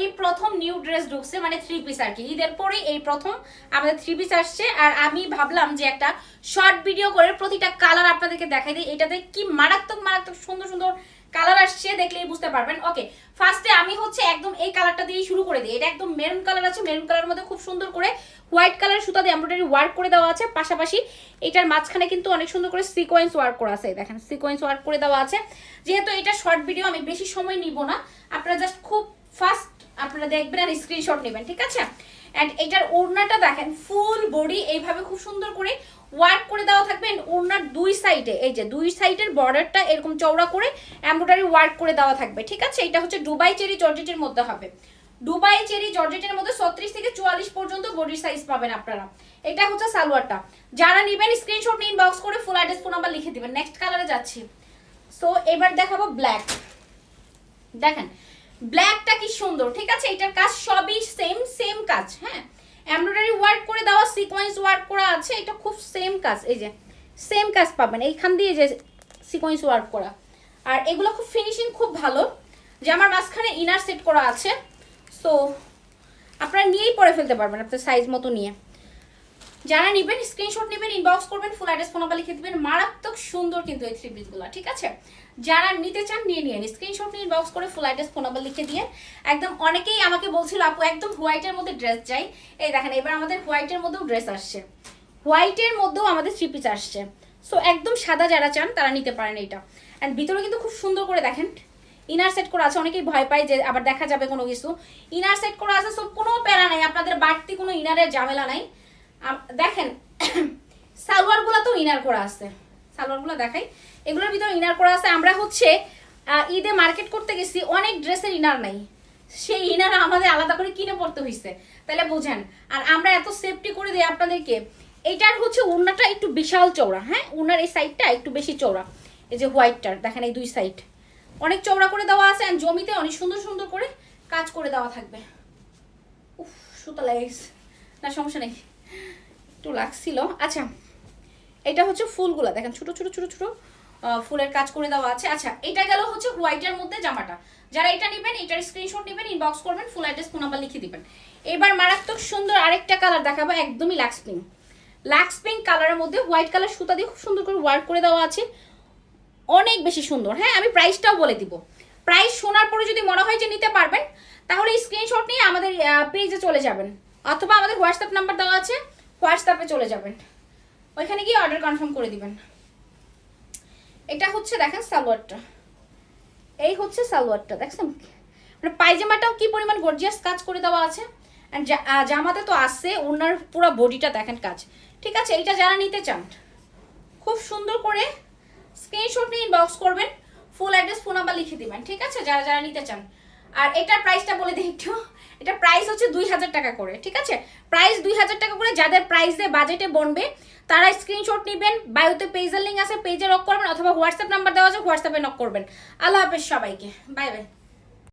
এই প্রথম new dress ঢুকছে মানে থ্রি পিস আর কি। ঈদের পরেই এই প্রথম আমাদের থ্রি পিস আসছে। আর আমি ভাবলাম যে একটা শর্ট ভিডিও করে প্রতিটা কালার আপনাদেরকে দেখাই দিই। এটাতে কি মারাত্মক মারাত্মক সুন্দর সুন্দর কালার আসছে দেখলেই বুঝতে পারবেন। ওকে ফার্স্টে আমি হচ্ছে একদম এই কালারটা দিয়ে শুরু করে দিই। এটা একদম মেরুন কালার আছে। মেরুন কালারের মধ্যে খুব সুন্দর করে হোয়াইট কালার সুতা দিয়ে এমব্রয়ডারি ওয়ার্ক করে দেওয়া আছে। পাশাপাশি এটার মাঝখানে কিন্তু অনেক সুন্দর করে সিকোয়েন্স ওয়ার্ক করা আছে। দেখেন সিকোয়েন্স ওয়ার্ক করে দেওয়া আছে। যেহেতু এটা শর্ট ভিডিও আমি বেশি সময় নিব না। আপনারা জাস্ট খুব ফাস্ট আপনারা দেখবেন আর স্ক্রিনশট নেবেন, ঠিক আছে? অ্যান্ড এটার ওড়নাটা দেখেন ফুল বডি এইভাবে খুব সুন্দর করে ওয়ার্ক করে দেওয়া থাকবে। And ওড়নার দুই সাইডে এই যে দুই সাইডের বর্ডারটা এরকম চওড়া করে এমব্রয়ডারি ওয়ার্ক করে দেওয়া থাকবে, ঠিক আছে? এটা হচ্ছে ডুবাই চেরি জর্জেটের মধ্যে হবে। ডুবাই চেরি জর্জেটের মধ্যে ছত্রিশ থেকে চুয়াল্লিশ পর্যন্ত বডির সাইজ পাবেন আপনারা। এটা হচ্ছে সালোয়ারটা। যারা নেবেন স্ক্রিনশট নিয়ে ইনবক্স করে ফুল অ্যাড্রেস ফোন নাম্বার লিখে দিবেন। নেক্সট কালারে যাচ্ছি। সো এবার দেখাবো ব্ল্যাক দেখেন ব্ল্যাকটা কি সুন্দর, ঠিক আছে? এটার কাজ সবই সেম সেম কাজ হ্যাঁ? এমব্রয়ডারি ওয়ার্ক করে দেওয়া সিকোয়েন্স ওয়ার্ক করা আছে, এটা খুব সেম কাজ, এই যে সেম কাজ পাবেন। এইখান দিয়ে যে সিকোয়েন্স ওয়ার্ক করা। আর এগুলো খুব ফিনিশিং খুব ভালো, যে আমার মাঝখানে ইনার সেট করা আছে। সো আপনারা নিয়েই পরে ফেলতে পারবেন, আপনার সাইজ মতো নিয়ে। যারা নেবেন স্ক্রিনশট নেবেন ইনবক্স করবেন ফুল অ্যাড্রেস ফোন নাম্বার লিখে দেবেন, মারাত্মক সুন্দর কিন্তু এই থ্রি পিসগুলো ঠিক আছে? যারা নিতে চান, নিয়ে নিয়ে স্ক্রিনশট নিয়ে ইনবক্স করে ফুল অ্যাড্রেস ফোন নাম্বার লিখে দিয়ে একদম অনেকেই আমাকে বলছিল, আপু, একদম হোয়াইটের মধ্যে ড্রেস চাই। এই দেখেন, এবার আমাদের হোয়াইটের মধ্যেও ড্রেস আসছে। হোয়াইটের মধ্যেও আমাদের থ্রি পিস আসছে। সো একদম সাদা যারা চান, তারা নিতে পারেন এটা। অ্যান্ড ভিতরে কিন্তু খুব সুন্দর করে দেখেন। ইনার সেট করা আছে, অনেকেই ভয় পায় যে আবার দেখা যাবে কোনো কিছু। ইনার সেট করা আছে সো কোনো প্যারা নাই। আপনাদের বাড়তি কোনো ইনারের ঝামেলা নাই। দেখেন, সালোয়ারগুলো তো ইনার করা আছে। সালোয়ারগুলো দেখাই। এগুলোর ভিতরে ইনার করা আছে। আমরা হচ্ছে ঈদে মার্কেট করতে গেছি, অনেক ড্রেসের ইনার নাই। সেই ইনার আমাদের আলাদা করে কিনে পড়তে হয়েছে তাহলে বোঝেন, আর আমরা এত সেফটি করে দিই আপনাদেরকে এইটার হচ্ছে উন্নাটা একটু বিশাল চওড়া হ্যাঁ? উন্নার এই সাইডটা একটু বেশি চওড়া। এই যে হোয়াইটটার দেখেন এই দুই সাইড অনেক চওড়া করে দেওয়া আছে আর জমিতে অনেক সুন্দর সুন্দর করে কাজ করে দেওয়া থাকবে। উফ, সুতা লেগেছে না, সমস্যা নেই। একটু লাগছিল। আচ্ছা এটা হচ্ছে ফুলগুলা। দেখেন, ছোট ছোট ছোট ছোট ফুলের কাজ করে দেওয়া আছে। আচ্ছা এটা গেল হচ্ছে হোয়াইটের মধ্যে জামাটা। যারা এটা নেবেন, এটার স্ক্রিনশট নেবেন ইনবক্স করবেন ফুল অ্যাড্রেস ফোন নাম্বার লিখে দিবেন। এবার মারাত্মক সুন্দর আরেকটা কালার দেখাবো, একদমই লাক্স পিঙ্ক লাক্স পিঙ্ক কালারের মধ্যে হোয়াইট কালার সুতা দিয়ে খুব সুন্দর করে ওয়ার্ক করে দেওয়া আছে। অনেক বেশি সুন্দর। হ্যাঁ আমি প্রাইসটাও বলে দিব। প্রাইস শোনার পরে যদি মনে হয় যে নিতে পারবেন, তাহলে স্ক্রিনশট নিয়ে আমাদের পেজে চলে যাবেন। অথবা আমাদের হোয়াটসঅ্যাপ নাম্বার দেওয়া আছে। হোয়াটসঅ্যাপে চলে যাবেন। ওইখানে গিয়ে অর্ডার কনফার্ম করে দিবেন। এটা হচ্ছে দেখেন সালোয়ারটা। এই হচ্ছে সালোয়ারটা দেখছেন? মানে পায়জামাটাও কি পরিমাণ গর্জিয়াস কাজ করে দেওয়া আছে। আহ, জামাতে তো আছে ওনার পুরো বডিটা দেখেন কাজ। ঠিক আছে এইটা যারা নিতে চান খুব সুন্দর করে স্ক্রিনশট নিয়ে ইনবক্স করবেন ফুল অ্যাড্রেস ফোন নাম্বার লিখে দিবেন। ঠিক আছে যারা যারা নিতে চান আর এটার প্রাইসটা বলে দিই একটু। এটা প্রাইস হচ্ছে দুই হাজার টাকা করে, ঠিক আছে? প্রাইস দুই হাজার টাকা করে, যাদের প্রাইস দিয়ে বাজেটে বনবে, তারা স্ক্রিনশট নেবেন বায়োতে পেজের লিঙ্ক আছে পেজে নক করবেন, অথবা হোয়াটসঅ্যাপ নাম্বার দেওয়া আছে হোয়াটসঅ্যাপে নক করবেন। আল্লাহ হাফেজ সবাইকে। Bye bye